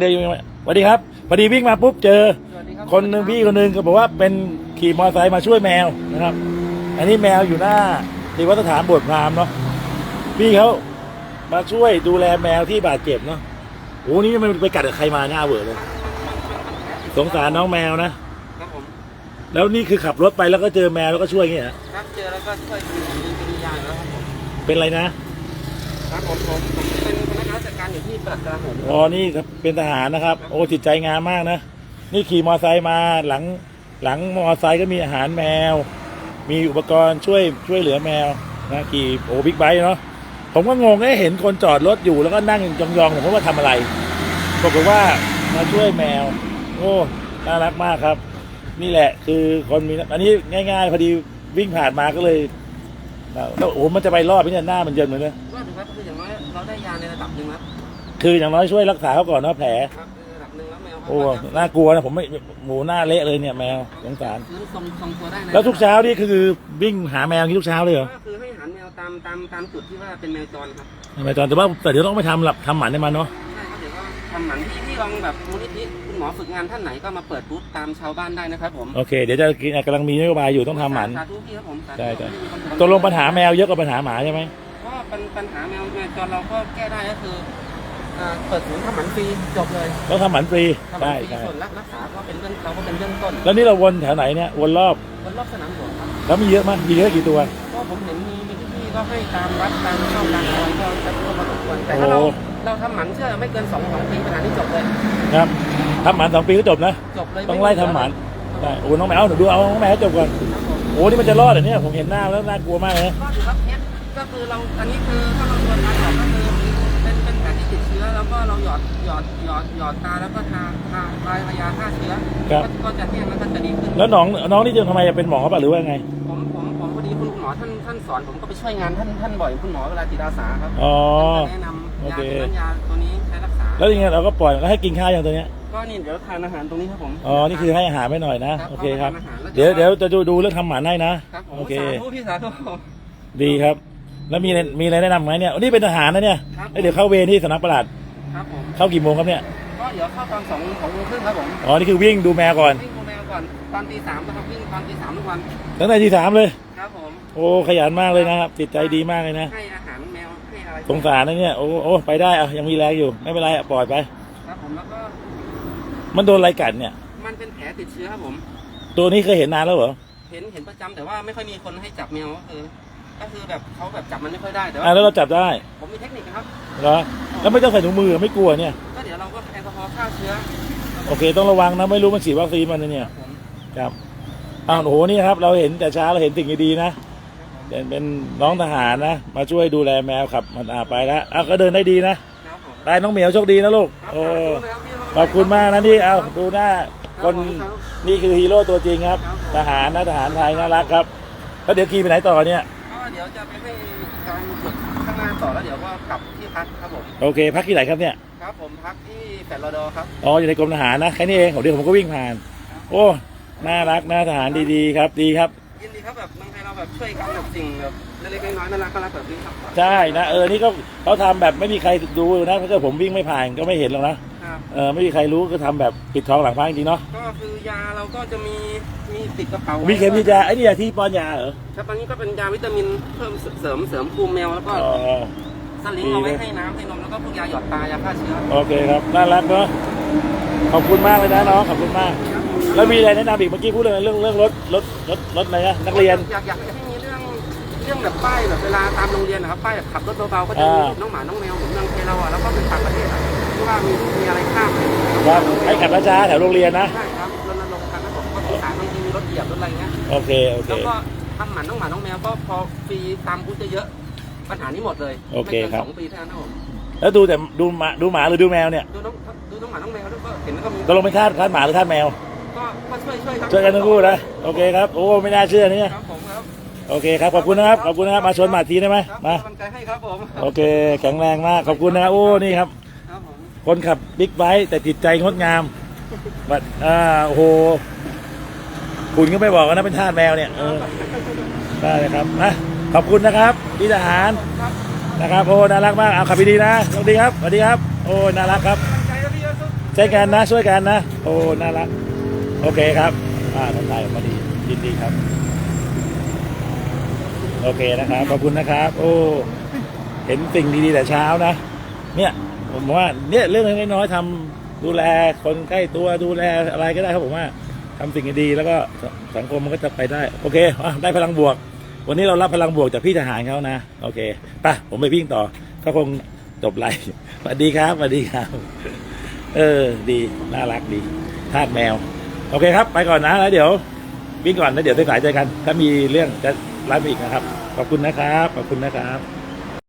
เดี๋ยวสวัสดีครับพอดีวิ่งมาปุ๊บเจอสวัสดีรับคนหนึ่งพี่คนหนึ่งก็บอกว่าเป็นขี่มอเตอร์ไซค์มาช่วยแมวนะครับ อันนี้แมวอยู่หน้าที่วัดสถานบวชพราหมณ์เนาะพี่เขามาช่วยดูแลแมวที่บาดเจ็บเนาะโอ้นี่มันไปกัดกับใครมาหน้าเวอร์เลยสงสารน้องแมวนะครับผมแล้วนี่คือขับรถไปแล้วก็เจอแมวแล้วก็ช่วยอย่างเงี้ยเหรอครับเจอแล้วก็ช่วยมีมีเป็นยาอยู่แล้วครับผมเป็นอะไรนะ ครับผมผมผมเป็นพนักงานราชการอยู่ที่ปลัดกระหมอ๋อนี่เป็นทหารนะครับ โอ้จิตใจงามมากนะ นี่ขี่มอเตอร์ไซค์มาหลังหลังมอเตอร์ไซค์ก็มีอาหารแมว มีอุปกรณ์ช่วยช่วยเหลือแมวนะขี่โอ้บิ๊กไบค์เนาะผมก็งงได้เห็นคนจอดรถอยู่แล้วก็นั่งยองๆผมว่าทำอะไรบอกฏว่ามาช่วยแมว โอ้น่ารักมากครับ นี่แหละคือคนมีอันนี้ง่าย ๆ พอดีวิ่งผ่านมาก็เลยแล้วโอ้มันจะไปรอดไหมเนี่ยหน้ามันเยินเหมือนกันก็ถือว่า คืออย่างน้อยเราได้ยาในระดับหนึ่งแล้วคืออย่างน้อยช่วยรักษาเขาก่อนเนาะแผล ครับในระดับหนึ่งแล้วแมวเขาโอ้ก็จะน่ากลัวนะผมไม่หมูหน้าเละเลยเนี่ยแมวสงสาร ฟื้นทรงทรงตัวได้นะแล้วทุกเช้านี่คือวิ่งหาแมวอย่างนี้ทุกเช้าเลยเหรอก็คือให้อาหารแมวตามตามตามจุดที่ว่าเป็นแมวจรครับ ทำไมตอนแต่ว่าแต่เดี๋ยวต้องไปทำหลับทำหมันให้มันเนาะใช่ครับเดี๋ยวก็ทำหมันที่ที่ลองแบบมูลนิธิคุณหมอฝึกงานท่านไหนก็มาเปิดบูธตามชาวบ้านได้นะครับผมโอเคเดี๋ยวจะกินกำลังมีนโยบายอยู่ต้องทำหมัน สาธุพี่ครับผมสาธุใช่ใช่ที่มีคนทำตกลงปัญหาแมวเยอะกว่าปัญหาหมาใช่ไหม ก็ปัญปัญหาแมวแมวจรเราก็แก้ได้ก็คืออ่าเปิดศูนย์ทำหมันฟรีจบเลยต้องทำหมันฟรีทำหมัใช่นฟรีใช่ส่วนรักรักษาก็เป็นเรื่องเราก็เป็นเรื่องต้นแล้วนี่เราวนแถวไหนเนี่ยวนรอบบนรอบสนามหลวงครับแล้วมีเยอะมั้ยมีเยอะกี่ตัว ก็ผมเห็นมีมีพี่ๆก็ให้ตามวัดตามช่องตามอะไรก็จะก็พอสมควรแต่ถ้าเราโอ้ เราทำหมันเชื่อไม่เกินสองสองปีปัญหานี้จบเลยครับทำหมันสองปีก็จบนะ จบเลยต้องไล่ทำหมันใช่โอ้น้องแมวหนูดูเอาน้องแมวให้จบก่อน ครับผมโอ้นี่มันจะรอดเหรอเนี่ยผมเห็นหน้าแล้วน่ากลัวมากเลยนะ ก็ถือว่าเคส ก็คือเราอันนี้คือถ้าเราชวนการหยอดก็คือเป็นเป็นแผลที่ติดเชื้อ แล้วก็เราหยอดหยอดหยอดหยอดตาแล้วก็ทาทาทายาฆ่าเชื้อก็ก็จะแห้งแล้วก็จะดีขึ้น แล้วน้องน้องนี่จะทำไมเป็นหมอป่ะหรือว่าไงผมผมผมพอดีคุณหมอท่านท่านสอนผมก็ไปช่วยงานท่านท่านบ่อยคุณหมอเวลาจิตอาสาครับอ๋อ ท่านจะแนะนำโอยาเค ตัวนั้นยาตัวนี้ใช้รักษา แล้วยังไงเราก็ปล่อยก็ให้กินข้าวอย่างตัวเนี้ยก็นี่เดี๋ยวทานอาหารตรงนี้ครับผมอ๋อนี่คือให้อาหารไปหน่อยนะครับโอเคครับทานอาหารแล้วเดี๋ยวเดี๋ยวจะดูดูเรื่องทำหมันให้นะ ครับผมโอเค สาธุพี่สาธุดีครับ แล้วมีอะไรมีอะไรแนะนำไหมเนี่ยนี่เป็นทหารนะเนี่ยครับเอ้ยเดี๋ยวเข้าเวรที่สำนักปลัดครับผมเข้ากี่โมงครับเนี่ยก็เดี๋ยวเข้าตอนสองสองโมงครึ่งครับผมอ๋อนี่คือวิ่งดูแมวก่อนวิ่งโมแมวก่อนตอนตีสามนะครับวิ่งตอนตีสามทุกวันตั้งแต่ที่สามเลย ครับผมโอ้ขยันมากเลยนะครับจิตใจดีมากเลยนะให้อาหารแมวให้อะไรสงสารนะเนี่ยโอ้โอ้ไปได้อะยังมีแรงอยู่ไม่เป็นไรอะปล่อยไป ครับผมแล้วก็มันโดนอะไรกัดเนี่ย มันเป็นแผลติดเชื้อครับผม ตัวนี้เคยเห็นนานแล้วเหรอเห็นเห็นประจำแต่ว่าไม่ค่อยมีคนให้จับแมวก็คือ ก็คือแบบเขาแบบจับมันไม่ค่อยได้แต่ว่าอะแล้วเราจับได้ผมมีเทคนิคนะครับ เหรอแล้วไม่ต้องใส่ถุงมือไม่กลัวเนี่ย ก็เดี๋ยวเราก็แอลกอฮอล์ฆ่าเชื้อโอเค ต้องระวังนะไม่รู้มันฉีดวัคซีนมันนะเนี่ยครับผมครับอ้าวโอ้โหนี่ครับเราเห็นแต่เช้าเราเห็นสิ่งดีๆนะเป็นเป็นน้องทหารนะ มาช่วยดูแลแมวขับมันอาไปแล้วอ้าวก็เดินได้ดีนะครับผมตายน้องเหมียวโชคดีนะลูกครับโอ้สาธุนะครับพี่ขอบคุณมากนะที่เอาดูหน้าคนครับนี่คือฮีโร่ตัวจริงครับครับผมทหารนะทหารไทยน่ารักครับ แล้วเดี๋ยวขี่ไปไหนต่อเนี่ยก็เดี๋ ยวจะไปให้การจุดข้างหน้าต่อแล้วเดี๋ยวก็กลับที่พักครับผม โอเค พักที่ไหนครับเนี่ย ครับผมพักที่แฟลตรอดอครับ อ๋อ อยู่ในกรมทหารนะ แค่นี้เองเดี๋ยวผมก็วิ่งผ่าน โอ้ น่ารักนะทหารดีๆครับ ดีครับ ยินดีครับแบบเมืองไทยเราแบบช่วยกันแบบสิ่งแบบเล็กๆน้อยๆน่ารักน่ารักแบบนี้ครับ ใช่นะ เออ นี่ก็เขาทำแบบไม่มีใครดูนะ ถ้าเกิดผมวิ่งไม่ผ่านก็ไม่เห็นหรอกนะ ครับเออไม่มีใครรู้ก็ทำแบบปิดทองหลังพระจริงๆเนาะก็คือยาเราก็จะมีมีติดกระเป๋ามีเข็มมียาไอ้นี่ยาที่ป้อนยาเหรอครับอันนี้ก็เป็นยาวิตามินเพิ่มเสริมเสริมภูมิแมวแล้วก็อ๋อ สลิงเอาไว้ให้น้ำให้นมแล้วก็พวกยาหยอดตายาฆ่าเชื้อ โอเคครับน่ารักเนาะขอบคุณมากเลยนะน้องขอบคุณมาก แล้วมีอะไรแนะนำอีกเมื่อกี้พูดเลยเรื่องเรื่องรถรถรถรถอะไรนะนักเรียน อยากอยากให้มีเรื่องเรื่องแบบป้ายแบบเวลาตามโรงเรียนนะครับป้ายแบบขับรถเบาๆก็จะมีอ่า น้องหมาน้องแมวเหมือนเมืองไทยเราอะแล้วก็เป็นต่างประเทศอะ ที่ว่ามีมีอะไรข้ามครับให้ขับช้าๆแถวโรงเรียนนะใช่ครับรณรงค์กันนะผมก็สงสารบางทีมีรถเหยียบรถอะไรเงี้ยโอเคโอเคแล้วก็ทำหมันน้องหมาน้องแมวก็พอฟรีตามบูธเยอะๆปัญหานี้หมดเลยโอเคไม่กินครับ สองปีเท่านั้นนะผมแล้วดูแต่ดูหมาดูหมาหรือดูแมวเนี่ยดูน้องดูน้องหมาน้องแมวด้วยก็เห็นแล้วก็มีตกลงเป็นทาสทาสหมาหรือทาสแมวก็ก็ช่วยช่วยครับช่วยกันทั้งคู่นะโอเคครับโอ้ไม่น่าเชื่อเนี่ยครับผมครับโอเคครับขอบคุณนะครับขอบคุณนะครับมาชนหมาทีได้ไหมครับมาเป็นกำลังใจให้ครับผม โอเค แข็งแรงมาก ขอบคุณนะครับโอ้ นี่ครับ คนขับบิ๊กไบค์แต่จิตใจงดงามบัดอ่าโอ้โหคุณก็ไม่บอกนะเป็นทาสแมวเนี่ยเออได้เลยครับนะขอบคุณนะครับพี่ทหารนะครับโอ้น่ารักมากเอาขับดีๆนะสวัสดีครับสวัสดีครับ โอ้น่ารักครับกำลังใจครับพี่ครับใช้กันนะช่วยกันนะ โอ้น่ารัก โอเคครับ อ่าน้องถ่ายออกมาดียินดีครับ โอเคนะครับขอบคุณนะครับ โอ้ เห็นสิ่งดีๆแต่เช้านะ เนี่ย ผมว่าเนี่ยเรื่องเล็กน้อยทำดูแลคนใกล้ตัวดูแลอะไรก็ได้ครับผมว่าทำสิ่งดีแล้วก็สังคมมันก็จะไปได้ โอเคได้พลังบวก วันนี้เรารับพลังบวกจากพี่ทหารเขานะ โอเคไปผมไปวิ่งต่อ ก็คงจบไลฟ์สวัสดีครับสวัสดีครับ เออ ดีน่ารักดีทาสแมว โอเคครับ ไปก่อนนะแล้วเดี๋ยว วิ่งก่อนแล้วเดี๋ยวสายๆเจอกัน ถ้ามีเรื่องจะไลฟ์อีกนะครับ ขอบคุณนะครับ ขอบคุณนะครับ